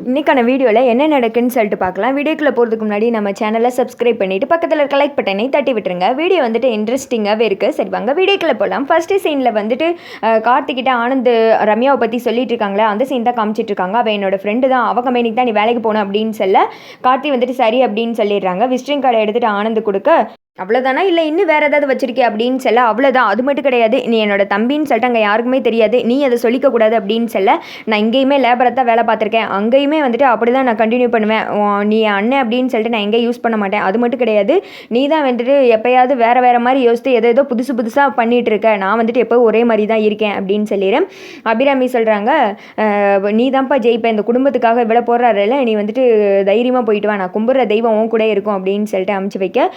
இன்றைக்கான வீடியோவில் என்ன நடக்குன்னு சொல்லிட்டு பார்க்கலாம். வீடியோக்குள்ளே போகிறதுக்கு முன்னாடி நம்ம சேனலை சப்ஸ்கிரைப் பண்ணிவிட்டு பக்கத்தில் இருக்க லைக் பட்டனை தட்டி விட்டுருங்க. வீடியோ வந்துட்டு இன்ட்ரெஸ்டிங்காகவே இருக்குது சரி வாங்க வீடியோக்குள்ளே போகலாம் ஃபஸ்ட்டு சீனில் வந்துட்டு அஹ், கார்த்திகிட்ட ஆனந்த் ரம்யாவை பற்றி சொல்லிட்டு இருக்காங்களே அந்த சீன் தான் காமிச்சிட்டு இருக்காங்க. அவள் என்னோட ஃப்ரெண்டு தான். அவ கம்பெனிக்கு தான் நீ வேலைக்கு போகணும் அப்படின்னு சொல்ல கார்த்தி வந்துட்டு சரி அப்படின்னு சொல்லிடுறாங்க. விசிட்டிங் கார்டை எடுத்துகிட்டு ஆனந்த் கொடுக்க அவ்வளோதானா இல்லை இன்னும் வேறு ஏதாவது வச்சிருக்கே அப்படின்னு சொல்ல அவ்வளோதான் அது மட்டும் கிடையாது. நீ என்னோட தம்பின்னு சொல்லிட்டு அங்கே யாருக்குமே தெரியாது. நீ அதை சொல்லிக்கக்கூடாது அப்படின்னு சொல்ல நான் இங்கேயுமே லேபரை தான் வேலை பார்த்துருக்கேன். அங்கேயுமே வந்துட்டு அப்படி தான் நான் கண்டினியூ பண்ணுவேன். நீ அண்ணன் அப்படின்னு சொல்லிட்டு நான் எங்கேயும் யூஸ் பண்ண மாட்டேன். அது மட்டும் கிடையாது. நீ தான் வந்துட்டு எப்போயாவது வேறு வேறு மாதிரி யோசித்து எதோ ஏதோ புதுசு புதுசாக பண்ணிகிட்டு இருக்க. நான் வந்துட்டு எப்போ ஒரே மாதிரி தான் இருக்கேன் அப்படின்னு சொல்லிடுறேன் அபிராமி சொல்கிறாங்க நீ தான்ப்பா ஜெயிப்பேன் இந்த குடும்பத்துக்காக இவ்வளோ போடுறாருல நீ வந்துட்டு தைரியமாக போயிட்டு வா. நான் கும்பிட்ற தெய்வம் உன் கூட இருக்கும் அப்படின்னு சொல்லிட்டு அமுச்சு வைக்க.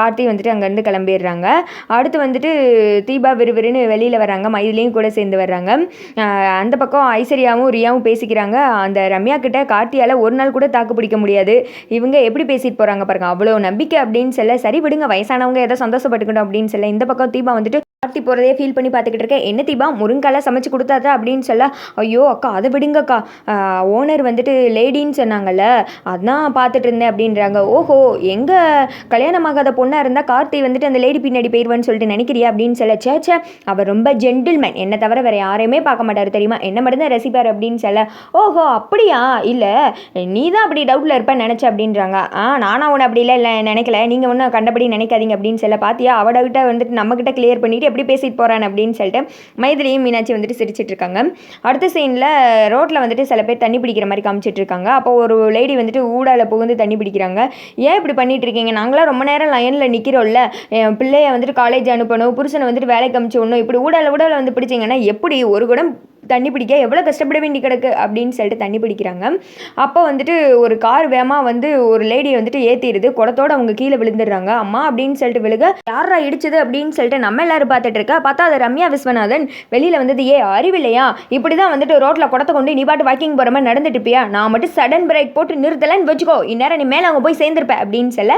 கார்த்தி வந்துட்டு அங்கேருந்து கிளம்பிடுறாங்க. அடுத்து வந்துட்டு தீபா விறுவிறுன்னு வெளியில் வராங்க மயிலையும் கூட சேர்ந்து வர்றாங்க. அந்த பக்கம் ஐஸ்வர்யாவும் ரியாவும் பேசிக்கிறாங்க. அந்த ரம்யா கிட்ட கார்த்தியால் ஒரு நாள் கூட தாக்கு பிடிக்க முடியாது. இவங்க எப்படி பேசிட்டு போகிறாங்க பாருங்க. அவ்வளோ நம்பிக்கை அப்படின்னு சொல்ல சரி விடுங்க வயசானவங்க ஏதோ சந்தோஷப்பட்டுக்கணும் அப்படின்னு சொல்ல இந்த பக்கம் தீபா வந்துட்டு கார்த்தி போகிறதே ஃபீல் பண்ணி பார்த்துக்கிட்டு இருக்கேன். என்ன தீபா முருங்கால சமைச்சு கொடுத்தாதா அப்படின்னு சொல்ல ஐயோ அக்கா அதை விடுங்கக்கா ஓனர் வந்துட்டு லேடின்னு சொன்னாங்கல்ல அதான் பார்த்துட்டு இருந்தேன் அப்படின்றாங்க. ஓஹோ எங்கே கல்யாணமாகாத பொண்ணாக இருந்தால் கார்த்தி வந்துட்டு அந்த லேடி பின்னாடி போயிடுவான்னு சொல்லிட்டு நினைக்கிறியா? அப்படின்னு சொல்ல சேச்சே அவர் ரொம்ப ஜென்டில்மேன் என்னை தவிர வேறு யாரையுமே பார்க்க மாட்டார் தெரியுமா? என்ன மட்டும் தான் ரசிப்பார் அப்படின்னு சொல்ல ஓஹோ அப்படியா? இல்லை நீ தான் அப்படி டவுட்டில் இருப்பேன்னு நினச்ச அப்படின்றாங்க. ஆ நானா உன்னை அப்படி இல்லை இல்லை நினைக்கல. நீங்கள் ஒன்றும் கண்டபடி நினைக்காதீங்க அப்படின்னு சொல்ல பார்த்தியா அவடகிட்ட வந்துட்டு நம்மக்கிட்ட கிளியர் பண்ணிட்டு எப்படி பேசிட்டு போகிறான் அப்படின்னு சொல்லிட்டு மைதிலியும் மீனாட்சி வந்துட்டு சிரிச்சிட்டு இருக்காங்க. அடுத்த சீனில் ரோட்டில் வந்துட்டு சில பேர் தண்ணி பிடிக்கிற மாதிரி காமிச்சிட்டு இருக்காங்க. அப்போ ஒரு லேடி வந்துட்டு ஊடால புகுந்து தண்ணி பிடிக்கிறாங்க. ஏன் இப்படி பண்ணிட்டு இருக்கீங்க? நாங்களாம் ரொம்ப நேரம் லைனில் நிற்கிறோம்ல என் பிள்ளைய வந்துட்டு காலேஜ் அனுப்பணும். புருஷனை வந்துட்டு வேலைக்கு அமிச்சு விடணும். இப்படி ஊடால ஊடால வந்து பிடிச்சிங்கன்னா எப்படி ஒரு குடம் தண்ணி பிடிக்க எவ்வளோ கஷ்டப்பட வேண்டி கிடக்கு அப்படின்னு சொல்லிட்டு தண்ணி பிடிக்கிறாங்க. அப்போ வந்துட்டு ஒரு கார் வேகமாக வந்து ஒரு லேடியை வந்துட்டு ஏற்றிடுது குடத்தோட அவங்க கீழே விழுந்துடுறாங்க. அம்மா அப்படின்னு சொல்லிட்டு விழுக. யாரா இடிச்சது அப்படின்னு சொல்லிட்டு நம்ம எல்லாரும் பார்த்துட்டு இருக்கா? பார்த்தா அது ரம்யா விஸ்வநாதன். வெளியில் வந்தது ஏ அறிவில்லையா? இப்படி தான் வந்துட்டு ரோட்டில் குடத்தை கொண்டு நீ பாட்டு வாக்கிங் போகிற மாதிரி நடந்துட்டு இருப்பியா? நான் மட்டும் சடன் பிரேக் போட்டு நிறுத்தலன்னு வச்சுக்கோ. இந்நேரம் நீ மேலே அவங்க போய் சேர்ந்துருப்ப அப்படின்னு சொல்ல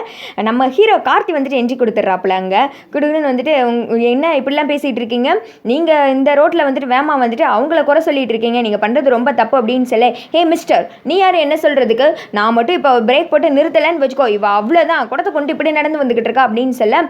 நம்ம ஹீரோ கார்த்தி வந்துட்டு எஞ்சி கொடுத்துட்றாப்புல அங்கே. குடுகுன்னு வந்துட்டு என்ன இப்படிலாம் பேசிகிட்டு இருக்கீங்க? நீங்கள் இந்த ரோட்டில் வந்துட்டு வேமா வந்துட்டு அவங்கள குறை சொல்லிட்டு இருக்கீங்க நீங்கள் பண்ணுறது ரொம்ப தப்பு அப்படின்னு சொல்ல. ஹே மிஸ்டர் நீ யார்? என்ன சொல்கிறதுக்கு நான் மட்டும் இப்போ பிரேக் போட்டு நிறுத்தலைன்னு வச்சுக்கோ இவ அவ்வளோதான் குடத்தை கொண்டு இப்படி நடந்து வந்துக்கிட்டு இருக்கா அப்படின்னு சொல்ல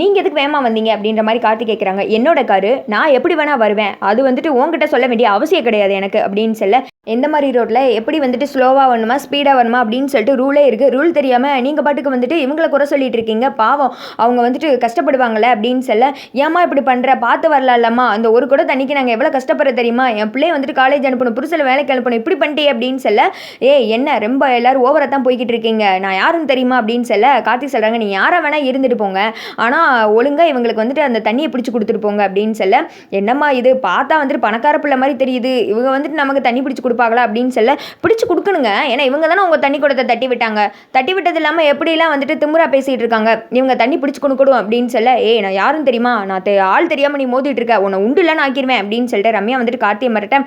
நீங்கள் எதுக்கு வேமா வந்தீங்க அப்படின்ற மாதிரி கார்த்தி கேட்குறாங்க என்னோட காரு நான் எப்படி வேணால் வருவேன். அது வந்துட்டு உங்ககிட்ட சொல்ல வேண்டிய அவசியம் கிடையாது எனக்கு அப்படின்னு சொல்ல எந்த மாதிரி ரோட்டில் எப்படி வந்துட்டு ஸ்லோவாக வரணுமா ஸ்பீடாக வரணுமா? அப்படின்னு சொல்லிட்டு ரூலே இருக்குது ரூல் தெரியாமல் நீங்கள் பாட்டுக்கு வந்துட்டு இவங்கள குறை சொல்லிட்டு இருக்கீங்க. பாவம் அவங்க வந்துட்டு கஷ்டப்படுவாங்களே அப்படின்னு சொல்ல ஏம்மா இப்படி பண்ணுற பார்த்து வரலாம்லம்மா. அந்த ஒரு கூட தண்ணிக்கு நாங்கள் எவ்வளோ கஷ்டப்படுற தெரியுமா? என் பிள்ளைய வந்துட்டு காலேஜ் அனுப்பணும் புருஷில் வேலைக்கு அனுப்பணும் இப்படி பண்ணிட்டே அப்படின்னு சொல்ல ஏ என்ன? ரொம்ப எல்லாரும் ஓவராக தான் போய்கிட்டு இருக்கீங்க. நான் யாருன்னு தெரியுமா? அப்படின்னு சொல்ல கார்த்திக் சொல்கிறாங்க நீ யாரை வேணால் இருந்துட்டு போங்க. ஆனால் ஒழுங்காக இவங்களுக்கு வந்துட்டு அந்த தண்ணியை பிடிச்சி கொடுத்துட்டு போங்க. அப்படின்னு சொல்ல என்னம்மா இது? பார்த்தா வந்துட்டு பணக்கார பிள்ளை மாதிரி தெரியுது. இவங்க வந்துட்டு நமக்கு தண்ணி பிடிச்சி கொடுப்பாங்களா? அப்படின்னு சொல்ல பிடிச்சி கொடுக்கணுங்க. ஏன்னா இவங்க தானே உங்கள் தண்ணி குடத்தை தட்டி விட்டாங்க. தட்டி விட்டது இல்லாமல் எப்படிலாம் வந்துட்டு திமுறா பேசிகிட்டு இருக்காங்க? இவங்க தண்ணி பிடிச்சி கொடுக்கணும். அப்படின்னு சொல்ல ஏய் நான் யாரும் தெரியுமா? நான் ஆள் தெரியாமல் நீ மோதிட்டு இருக்க. உன்னை உண்டுலன்னு ஆக்கிடுவேன் அப்படின்னு சொல்லிட்டு ரம்யா வந்துட்டு கார்த்தியை மிரட்ட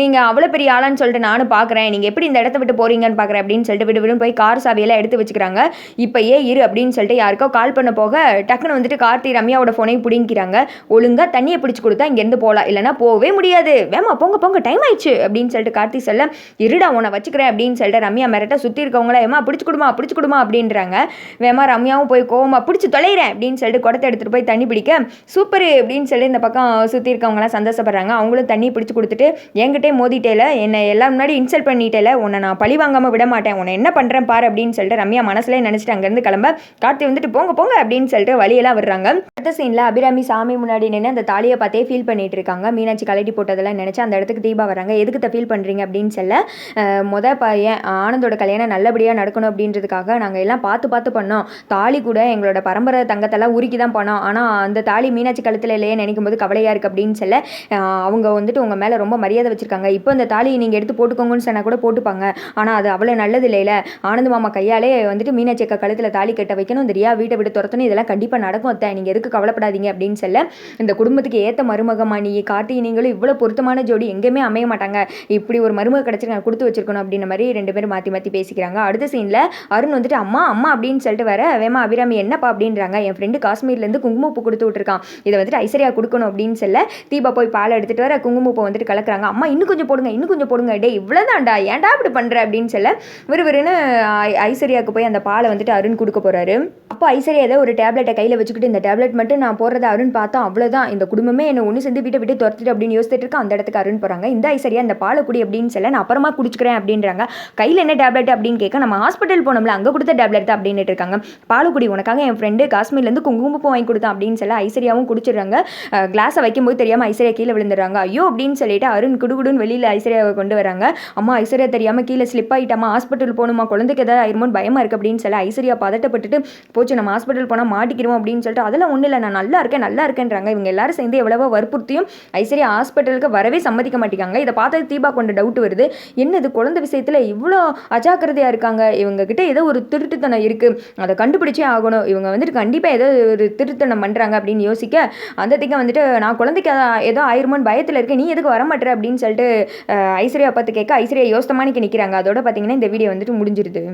நீங்கள் அவ்வளோ பெரிய ஆளான்னு சொல்லிட்டு நானும் பார்க்குறேன் நீங்கள் எப்படி இந்த இடத்த விட்டு போறீங்கன்னு பார்க்குறேன் அப்படின்னு சொல்லிட்டு விடு விடும் போய் கார் சாவியெல்லாம் எடுத்து வச்சுக்கிறாங்க. இப்போ ஏ இரு அப்படின்னு சொல்லிட்டு யாருக்கோ கால் பண்ண போக டக்குன்னு வந்துட்டு கார்த்தி ரம்யாவோட ஃபோனையும் பிடிங்கிறாங்க ஒழுங்காக தண்ணியை பிடிச்சி கொடுத்தா இங்கேருந்து போகலாம். இல்லைனா போகவே முடியாது. வேமா போங்க போங்க டைம் ஆயிடுச்சு. அப்படின்னு சொல்லிட்டு கார்த்தி சொல்ல இருடா உன்னை வச்சுக்கிறேன். அப்படின்னு சொல்லிட்டு ரம்யா மிரட்ட சுற்றி இருக்கவங்கள ஏமா பிடிச்சி கொடுமா பிடிச்சி கொடுமா அப்படின்றாங்க. வேமா ரம்யாவும் போய் கோவமா பிடிச்சி தொலைகிறேன் அப்படின்னு சொல்லிட்டு குடத்தை எடுத்துகிட்டு போய் தண்ணி பிடிக்க சூப்பர் அப்படின்னு சொல்லி இந்த பக்கம் சுற்றி இருக்கவங்களாம் சந்தோஷப்படுறாங்க. அவங்களும் தண்ணி பிடிச்சி கொடுத்துட்டு என்கிட்டே மோதிட்டேல என்னை எல்லாம் முன்னாடி இன்சல்ட் பண்ணிட்டேல உன்னை நான் பழி வாங்காமல் விட மாட்டேன் உன்னை என்ன பண்ணுறேன் பாரு அப்படின்னு சொல்லிட்டு ரம்யா மனசுலேயே நினச்சிட்டு அங்கேருந்து கிளம்ப கார்த்தி வந்துட்டு போங்க போங்க அப்படின்னு சொல்லிட்டு வழியெல்லாம் விடுறாங்க. அடுத்த சீனில் அபிராமி சாமி முன்னாடி நின்று அந்த தாலியை பார்த்தே ஃபீல் பண்ணிட்டு இருக்காங்க. மீனாட்சி கலட்டி போட்டதெல்லாம் நினச்சி அந்த இடத்துக்கு தீபா வராங்க. எதுக்கு ஃபீல் பண்ணுறீங்க அப்படின்னு சொல்ல அஹ், முத பையன் ஆனந்தோட கல்யாணம் நல்லபடியாக நடக்கணும் அப்படின்றதுக்காக நாங்கள் எல்லாம் பார்த்து பார்த்து பண்ணோம். தாலி கூட எங்களோட பரம்பரை தங்கத்தெல்லாம் உருக்கி தான் பண்ணோம் ஆனால் அந்த தாலி மீனாட்சி கழுத்தில் இல்லையே நினைக்கும் போது கவலையாக இருக்குது அப்படின்னு சொல்ல அவங்க வந்துட்டு உங்கள் மேலே ரொம்ப மரியாதை வச்சுருக்காங்க. இப்போ இந்த தாலியை நீங்கள் எடுத்து போட்டுக்கோங்கன்னு சொன்னால் கூட போட்டுப்பாங்க. ஆனால் அது அவ்வளோ நல்லது இல்லைல ஆனந்த மாமா கையாலே வந்துட்டு மீனாட்சி அக்கா கழுத்தில் தாலி கட்ட வைக்கணும். இந்த ரியா வீட்டை விட்டு துரத்தணும். இதெல்லாம் கண்டிப்பாக நடக்கும் அத்தை. நீங்கள் எதுக்கு கவலைப்படாதீங்க அப்படின்னு சொல்ல இந்த குடும்பத்துக்கு ஏற்ற மருமகமா நீ கார்த்தி நீங்களும் இவ்வளோ பொருத்தமான ஜோடி எங்கேயுமே அமைய மாட்டாங்க. இப்படி ஒரு மருமக கிடச்சிருக்காங்க கொடுத்து வச்சிருக்கணும் அப்படின்ற மாதிரி ரெண்டு பேரும் மாற்றி மாற்றி பேசிக்கிறாங்க. அடுத்த சீனில் அருண் வந்துட்டு அம்மா அம்மா அப்படின்னு சொல்லிட்டு வர வேமா அபிராமி என்னப்பா? அப்படின்றாங்க. என் ஃப்ரெண்டு காஷ்மீர்லேருந்து குங்குமப்பூ கொடுத்து விட்ருக்கான் இதை வந்துட்டு ஐஸ்வர்யா கொடுக்கணும் அப்படின்னு சொல்ல தீபா போய் பால் எடுத்துகிட்டு வர குங்குமப்பூ குங்குமப்பூ வந்துட்டு கலக்குறாங்க. அம்மா இன்னும் கொஞ்சம் போடுங்க இன்னும் கொஞ்சம் போடுங்க. டே இவ்வளோதான்டா ஏன்டா இப்படி பண்ணுற அப்படின்னு சொல்ல விறுவிறுன்னு ஐ- ஐஸ்வர்யாவுக்கு போய் அந்த பாலை வந்துட்டு அருண் கொடுக்க போகிறாரு அப்போ ஐஸ்வர்யா ஏதோ ஒரு டேப்லெட்டை கையில் வச்சுக்கிட்டு இந்த டேப்லெட் மட்டும் நான் போடுறத அருண் பார்த்தா அவ்வளோதான் இந்த குடும்பமே என்னை ஒன்று சேர்ந்து வீட்டை விட்டு துரத்துட்டு அப்படின்னு யோசிச்சுட்டு அந்த இடத்துக்கு அருண் போகிறாங்க இந்த ஐஸ்வர்யா இந்த பாலை குடி அப்படின்னு சொல்ல நான் அப்புறமா குடிச்சுக்கிறேன் அப்படின்றாங்க. கையில் என்ன டேப்லெட்? அப்படின்னு கேட்க நம்ம ஹாஸ்பிட்டல் போனோம்ல அங்கே கொடுத்த டேப்லெட் தான் இருக்காங்க. பால் உனக்காக என் ஃப்ரெண்டு காஷ்மீர்லேருந்து குங்குமப்பூ வாங்கி கொடுத்தான் அப்படின்னு சொல்ல ஐஸ்வர்யாவும் குடிச்சிடுறாங்க. கிளாஸை வைக்கும்போது தெரியாமல் ஐஸ்வர்யா கீழே விழுந்துடுறாங்க. ஐயோ அப்படி அப்படின்னு சொல்லிட்டு அருண் குடுகுடுன்னு வெளியில் ஐஸ்வர்யாவை கொண்டு வராங்க. அம்மா ஐஸ்வர்யா தெரியாமல் கீழே ஸ்லிப் ஆகிட்டாமா ஹாஸ்பிட்டல் போகணுமா குழந்தைக்கு ஏதாவது ஆயிருமோன்னு பயமாக இருக்கு அப்படின்னு சொல்லி ஐஸ்வர்யா பதட்டப்பட்டுட்டு போச்சு நம்ம ஹாஸ்பிட்டல் போனால் மாட்டிக்கிறோம் அப்படின்னு சொல்லிட்டு அதெல்லாம் ஒன்றும் இல்லை நான் நல்லா இருக்கேன் நல்லா இருக்கேன்றாங்க. இவங்க எல்லாரும் சேர்ந்து எவ்வளவோ வற்புறுத்தியும் ஐஸ்வர்யா ஹாஸ்பிட்டலுக்கு வரவே சம்மதிக்க மாட்டேங்காங்க இதை பார்த்தது தீபா கொண்ட டவுட் வருது. என்னது குழந்தை விஷயத்தில் இவ்வளோ அஜாக்கிரதையாக இருக்காங்க? இவங்க கிட்ட ஏதோ ஒரு திருட்டுத்தனம் இருக்குது அதை கண்டுபிடிச்சே ஆகணும். இவங்க வந்துட்டு கண்டிப்பாக ஏதோ ஒரு திருத்தனம் பண்ணுறாங்க அப்படின்னு யோசிக்க அந்த திக்க வந்துட்டு நான் குழந்தைக்கு ஏதோ ஆயிருமோன்னு பயத்தில் இருக்கேன். நீ எதுக்கு வர மாட்டேற அப்படின்னு சொல்லிட்டு ஐஸ்வர்யா பார்த்து கேட்க ஐஸ்வர்யா யோசமானிக்கு நிற்கிறாங்க அதோட பார்த்தீங்கன்னா இந்த வீடியோ வந்துட்டு முடிஞ்சிருது.